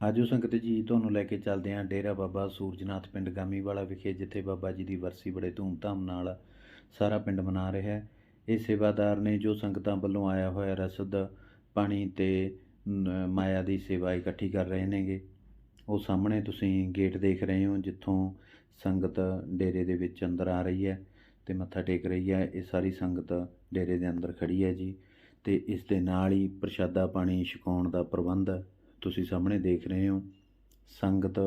ਆਜੋ ਸੰਗਤ ਜੀ, ਤੁਹਾਨੂੰ ਲੈ ਕੇ ਚੱਲਦੇ ਹਾਂ ਡੇਰਾ ਬਾਬਾ ਸੂਰਜਨਾਥ ਪਿੰਡ ਗਾਮੀਵਾਲਾ ਵਿਖੇ, ਜਿੱਥੇ ਬਾਬਾ ਜੀ ਦੀ ਵਰਸੀ ਬੜੇ ਧੂਮਧਾਮ ਨਾਲ ਸਾਰਾ ਪਿੰਡ ਮਨਾ ਰਿਹਾ ਹੈ। ਇਹ ਸੇਵਾਦਾਰ ਨੇ ਜੋ ਸੰਗਤਾਂ ਵੱਲੋਂ ਆਇਆ ਹੋਇਆ ਰਸਦ, ਪਾਣੀ ਤੇ ਮਾਇਆ ਦੀ ਸੇਵਾ ਇਕੱਠੀ ਕਰ ਰਹੇ ਨੇਗੇ। ਉਹ ਸਾਹਮਣੇ ਤੁਸੀਂ ਗੇਟ ਦੇਖ ਰਹੇ ਹੋ, ਜਿੱਥੋਂ ਸੰਗਤ ਡੇਰੇ ਦੇ ਵਿੱਚ ਅੰਦਰ ਆ ਰਹੀ ਹੈ ਤੇ ਮੱਥਾ ਟੇਕ ਰਹੀ ਹੈ। ਇਹ ਸਾਰੀ ਸੰਗਤ ਡੇਰੇ ਦੇ ਅੰਦਰ ਖੜੀ ਹੈ ਜੀ ਤੇ ਇਸ ਦੇ ਨਾਲ ਹੀ ਪ੍ਰਸ਼ਾਦਾ ਪਾਣੀ ਛਕਾਉਣ ਦਾ ਪ੍ਰਬੰਧ ਤੁਸੀਂ ਸਾਹਮਣੇ ਦੇਖ ਰਹੇ ਹੋ, ਸੰਗਤ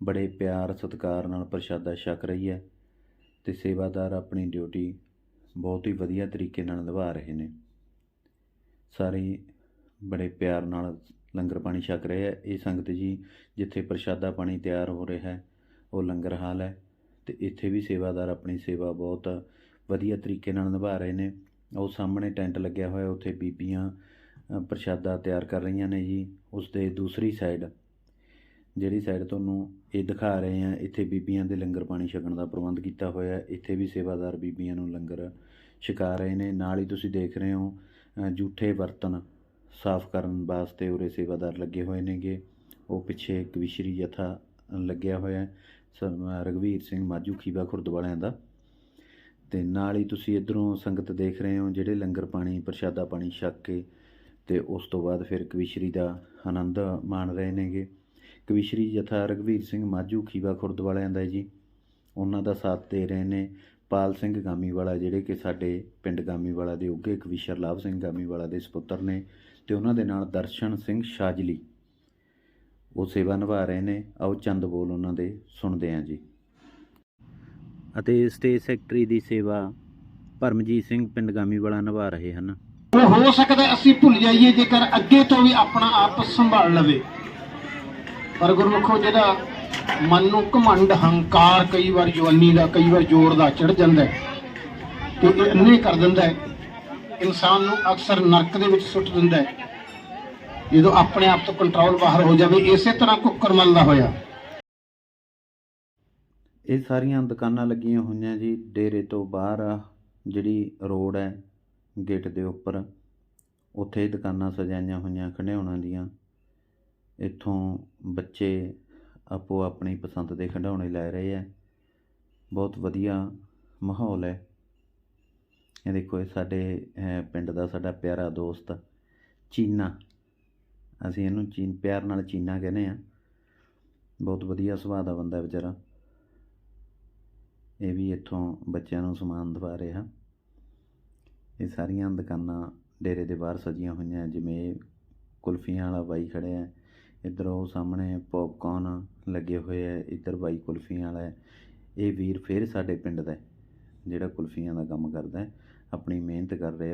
ਬੜੇ ਪਿਆਰ, ਸਤਿਕਾਰ ਨਾਲ ਪ੍ਰਸ਼ਾਦਾ ਛਕ ਰਹੀ ਹੈ ਤੇ ਸੇਵਾਦਾਰ ਆਪਣੀ ਡਿਊਟੀ ਬਹੁਤ ਹੀ ਵਧੀਆ ਤਰੀਕੇ ਨਾਲ ਨਿਭਾ ਰਹੇ ਨੇ। ਸਾਰੇ ਬੜੇ ਪਿਆਰ ਨਾਲ ਲੰਗਰ ਪਾਣੀ ਛਕ ਰਹੇ ਹੈ। ਇਹ ਸੰਗਤ ਜੀ ਜਿੱਥੇ ਪ੍ਰਸ਼ਾਦਾ ਪਾਣੀ ਤਿਆਰ ਹੋ ਰਿਹਾ ਹੈ, ਉਹ ਲੰਗਰ ਹਾਲ ਹੈ ਤੇ ਇੱਥੇ ਵੀ ਸੇਵਾਦਾਰ ਆਪਣੀ ਸੇਵਾ ਬਹੁਤ ਵਧੀਆ ਤਰੀਕੇ ਨਾਲ ਨਿਭਾ ਰਹੇ ਨੇ। ਉਹ ਸਾਹਮਣੇ ਟੈਂਟ ਲੱਗਿਆ ਹੋਇਆ, ਉੱਥੇ ਬੀਬੀਆਂ ਪ੍ਰਸ਼ਾਦਾ ਤਿਆਰ ਕਰ ਰਹੀਆਂ ਨੇ ਜੀ, ਉਸ ਦੇ ਦੂਸਰੀ ਸਾਈਡ ਜਿਹੜੀ ਸਾਈਡ ਤੁਹਾਨੂੰ ਇਹ ਦਿਖਾ ਰਹੇ ਆ ਇੱਥੇ ਬੀਬੀਆਂ ਦੇ ਲੰਗਰ ਪਾਣੀ ਛਕਣ ਦਾ ਪ੍ਰਬੰਧ ਕੀਤਾ ਹੋਇਆ, ਇੱਥੇ ਵੀ ਸੇਵਾਦਾਰ ਬੀਬੀਆਂ ਨੂੰ ਲੰਗਰ ਛਕਾ ਰਹੇ ਨੇ, ਨਾਲ ਹੀ ਤੁਸੀਂ ਦੇਖ ਰਹੇ ਹੋ ਜੂਠੇ ਬਰਤਨ ਸਾਫ਼ ਕਰਨ ਵਾਸਤੇ ਉਰੇ ਸੇਵਾਦਾਰ ਲੱਗੇ ਹੋਏ ਨੇਗੇ, ਉਹ ਪਿੱਛੇ ਇੱਕ ਵਿਸ਼ਰੀ ਜਥਾ ਲੱਗਿਆ ਹੋਇਆ ਹੈ ਰਘਵੀਰ ਸਿੰਘ ਮਾਝੂ ਖੀਵਾ ਖੁਰਦ ਵਾਲਿਆਂ ਦਾ। ਤੇ ਨਾਲ ਹੀ ਤੁਸੀਂ ਇਧਰੋਂ ਸੰਗਤ ਦੇਖ ਰਹੇ ਹੋ, ਜਿਹੜੇ ਲੰਗਰ ਪਾਣੀ, ਪ੍ਰਸ਼ਾਦਾ ਪਾਣੀ ਛਕ ਕੇ ਤੇ ਉਸ ਤੋਂ ਬਾਅਦ ਫਿਰ ਕਵਿਸ਼ਰੀ ਦਾ ਆਨੰਦ ਮਾਣ ਰਹੇ ਨੇਗੇ। ਕਵਿਸ਼ਰੀ ਜਥਾ ਰਘਵੀਰ ਸਿੰਘ ਮਾਝੂ ਖੀਵਾ ਖੁਰਦ ਵਾਲਿਆਂ ਦਾ ਜੀ। ਉਹਨਾਂ ਦਾ ਸਾਥ ਦੇ ਰਹੇ ਨੇ ਪਾਲ ਸਿੰਘ ਗਾਮੀਵਾਲਾ, ਜਿਹੜੇ ਕਿ ਸਾਡੇ ਪਿੰਡ ਗਾਮੀਵਾਲਾ ਦੇ ਉੱਗੇ ਕਵਿਸ਼ਰ ਲਾਭ ਸਿੰਘ ਗਾਮੀਵਾਲਾ ਦੇ ਸੁਪੁੱਤਰ ਨੇ ਤੇ ਉਹਨਾਂ ਦੇ ਨਾਲ ਦਰਸ਼ਨ ਸਿੰਘ ਸ਼ਾਜਲੀ। ਉਹ ਸੇਵਾ ਨਿਭਾ ਰਹੇ ਨੇ। ਆਓ ਚੰਦ ਬੋਲ ਉਹਨਾਂ ਦੇ ਸੁਣਦੇ ਹਾਂ ਜੀ। ਅਤੇ ਸਟੇਜ ਸੈਕਟਰੀ ਦੀ ਸੇਵਾ ਪਰਮਜੀਤ ਸਿੰਘ ਪਿੰਡ ਗਾਮੀਵਾਲਾ ਨਿਭਾ ਰਹੇ ਹਨ। ਉਹ ਹੋ ਸਕਦਾ ਅਸੀਂ ਭੁੱਲ ਜਾਈਏ ਜੇਕਰ ਅੱਗੇ ਤੋਂ ਵੀ ਆਪਣਾ ਆਪ ਸੰਭਾਲ ਲਵੇ। ਪਰ ਗੁਰਮੁਖੋ ਜਿਹੜਾ ਮਨ ਨੂੰ ਘਮੰਡ ਹੰਕਾਰ ਕਈ ਵਾਰ ਜਵਾਨੀ ਦਾ, ਕਈ ਵਾਰ ਜ਼ੋਰ ਦਾ ਚੜ ਜਾਂਦਾ ਤੇ ਇਹ ਇੰਨੇ ਕਰ ਦਿੰਦਾ ਹੈ, ਇਨਸਾਨ ਨੂੰ ਅਕਸਰ ਨਰਕ ਦੇ ਵਿੱਚ ਸੁੱਟ ਦਿੰਦਾ ਹੈ। ਜਦੋਂ ਆਪਣੇ ਆਪ ਤੋਂ ਕੰਟਰੋਲ ਬਾਹਰ ਹੋ ਜਾਵੇ, ਇਸੇ ਤਰ੍ਹਾਂ ਕੁੱਕਰ ਮਲਦਾ ਹੋਇਆ। ਇਹ ਸਾਰੀਆਂ ਦੁਕਾਨਾਂ ਲੱਗੀਆਂ ਹੋਈਆਂ ਜੀ, ਡੇਰੇ ਤੋਂ ਬਾਹਰ ਜਿਹੜੀ ਰੋਡ ਹੈ ਗੇਟ ਦੇ ਉੱਪਰ। ਉੱਥੇ ਦੁਕਾਨਾਂ ਸਜਾਈਆਂ ਹੋਈਆਂ, ਖਿਡੌਣਾਂ ਦੀਆਂ। ਇੱਥੋਂ ਬੱਚੇ ਆਪੋ ਆਪਣੀ ਪਸੰਦ ਦੇ ਖਿਡੌਣੇ ਲੈ ਰਹੇ ਹੈ ਬਹੁਤ ਵਧੀਆ ਮਾਹੌਲ ਹੈ। ਇਹ ਦੇਖੋ, ਇਹ ਸਾਡੇ ਪਿੰਡ ਦਾ ਸਾਡਾ ਪਿਆਰਾ ਦੋਸਤ ਚੀਨਾ। ਅਸੀਂ ਇਹਨੂੰ ਚੀਨ ਪਿਆਰ ਨਾਲ ਚੀਨਾ ਕਹਿੰਦੇ ਆ। ਬਹੁਤ ਵਧੀਆ ਸੁਭਾਅ ਦਾ ਬੰਦਾ ਵਿਚਾਰਾ। ਇਹ ਵੀ ਇੱਥੋਂ ਬੱਚਿਆਂ ਨੂੰ ਸਮਾਨ ਦਵਾ ਰਿਹਾ। ਇਹ ਸਾਰੀਆਂ ਦੁਕਾਨਾਂ ਡੇਰੇ ਦੇ ਬਾਹਰ ਸਜੀਆਂ ਹੋਈਆਂ ਜਿਵੇਂ ਕੁਲਫੀਆਂ ਵਾਲਾ ਬਾਈ ਖੜਿਆ ਹੈ। ਇੱਧਰ ਉਹ ਸਾਹਮਣੇ ਪੌਪਕਾਰਨ ਲੱਗੇ ਹੋਏ ਹੈ ਇੱਧਰ ਬਾਈ ਕੁਲਫੀਆਂ ਵਾਲਾ ਹੈ। ਇਹ ਵੀਰ ਫਿਰ ਸਾਡੇ ਪਿੰਡ ਦਾ ਹੈ, ਜਿਹੜਾ ਕੁਲਫੀਆਂ ਦਾ ਕੰਮ ਕਰਦਾ ਹੈ। ਆਪਣੀ ਮਿਹਨਤ ਕਰ ਰਿਹਾ